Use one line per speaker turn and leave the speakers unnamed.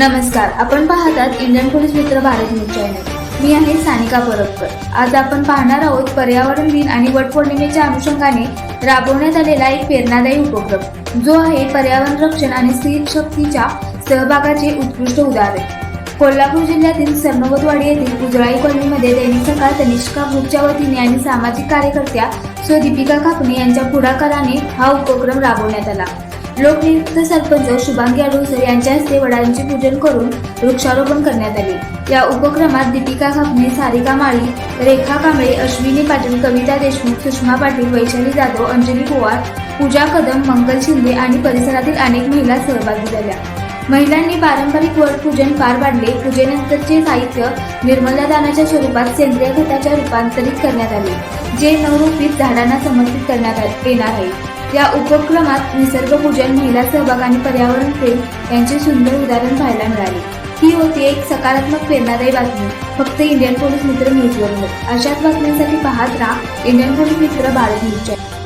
नमस्कार आपण पाहतात इंडियन पोलीस मित्र भारत न्यूज चॅनल. मी आहे सानिका परबकर. आज आपण पाहणार आहोत पर्यावरण दिन आणि वटपौर्णिमेच्या अनुषंगाने राबवण्यात आलेला एक प्रेरणादायी उपक्रम. जो आहे पर्यावरण रक्षण आणि स्त्री शक्तीच्या सहभागाचे उत्कृष्ट उदाहरण. कोल्हापूर जिल्ह्यातील सरनोबतवाडी येथील उजळाई कॉलनीमध्ये दैनिक सकाळ तनिष्का ग्रुपच्या वतीने आणि सामाजिक कार्यकर्त्या सो दीपिका कापणे यांच्या पुढाकाराने हा उपक्रम राबवण्यात आला. लोकनियुक्त सरपंच शुभांगी अडुसर यांच्या हस्ते वडांचे पूजन करून वृक्षारोपण करण्यात आले. या उपक्रमात दीपिका खापणे सारिका माळी रेखा कांबळे अश्विनी पाटील कविता देशमुख सुषमा पाटील वैशाली जाधव अंजली पोवार पूजा कदम मंगल शिंदे आणि परिसरातील अनेक महिला सहभागी झाल्या. महिलांनी पारंपरिक वर पूजन पार पाडले. पूजेनंतरचे साहित्य निर्मला दानाच्या स्वरूपात सेंद्रिय खताच्या रूपांतरित करण्यात आले जे नवरूपीत झाडांना समर्पित करण्यात आ- येणार आहे. या उपक्रमात निसर्गपूजन महिला सहभाग आणि पर्यावरण प्रेम यांचे सुंदर उदाहरण पाहायला मिळाले. ही होती एक सकारात्मक प्रेरणादायी बातमी. फक्त इंडियन पोलीस मित्र न्यूजवरून अशाच बातम्यांसाठी पाहत राहा इंडियन पोलीस मित्र भारत न्यूज चॅनल